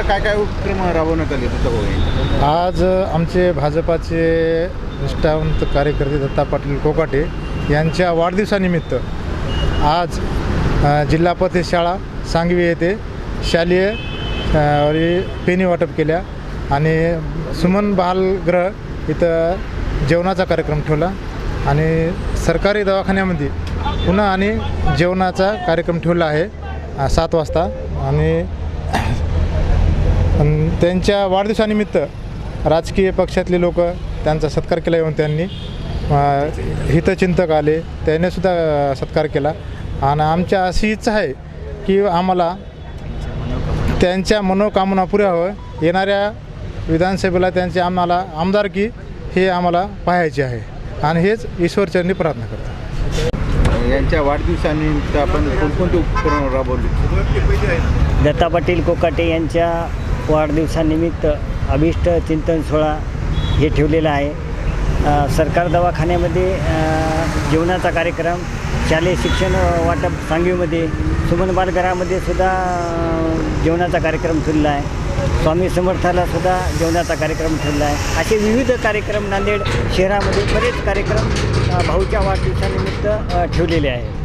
इथं काय काय उपक्रम राबवण्यात आले तुझं आज आमचे भाजपाचे निष्ठावंत कार्यकर्ते दत्ता पाटील कोकाटे यांच्या वाढदिवसानिमित्त आज अ, जिल्हा परिषद शाळा सांगवी येथे शालेय अ, वरी पेनी वाटप केल्या आणि सुमन बालगृह इथं जेवणाचा कार्यक्रम ठेवला आणि सरकारी दवाखान्यामध्ये पुन्हा आणि जेवणाचा कार्यक्रम ठेवला आहे अ, सात वाजता आणि त्यांच्या वाढदिवसानिमित्त राजकीय पक्षातले लोक त्यांचा सत्कार केला येऊन त्यांनी. हितचिंतक आले. त्याने सुद्धा अ, सत्कार केला. आणि आमच्या अशी इच्छा आहे की आम्हाला त्यांच्या मनोकामना पुऱ्या व्हावं येणाऱ्या विधानसभेला त्यांचे आम्हाला आमदारकी हे आम्हाला पाहायचे आहे. आणि हेच ईश्वरचरणी प्रार्थना करतो. यांच्या वाढदिवसानिमित्त आपण कोणकोणते उपक्रम राबवले? दत्ता पाटील कोकाटे यांच्या वाढदिवसानिमित्त अभिष्ट चिंतन सोहळा हे ठेवलेला आहे. सरकार दवाखान्यामध्ये जेवणाचा कार्यक्रम शालेय शिक्षण वाटप सांगवीमध्ये सुमन बालगृहामध्ये सुद्धा जेवणाचा कार्यक्रम ठेवलेला आहे. स्वामी समर्थाला सुद्धा जेवणाचा कार्यक्रम ठेवला आहे. असे विविध कार्यक्रम नांदेड शहरामध्ये बरेच कार्यक्रम भाऊच्या वाढदिवसानिमित्त ठेवलेले आहेत.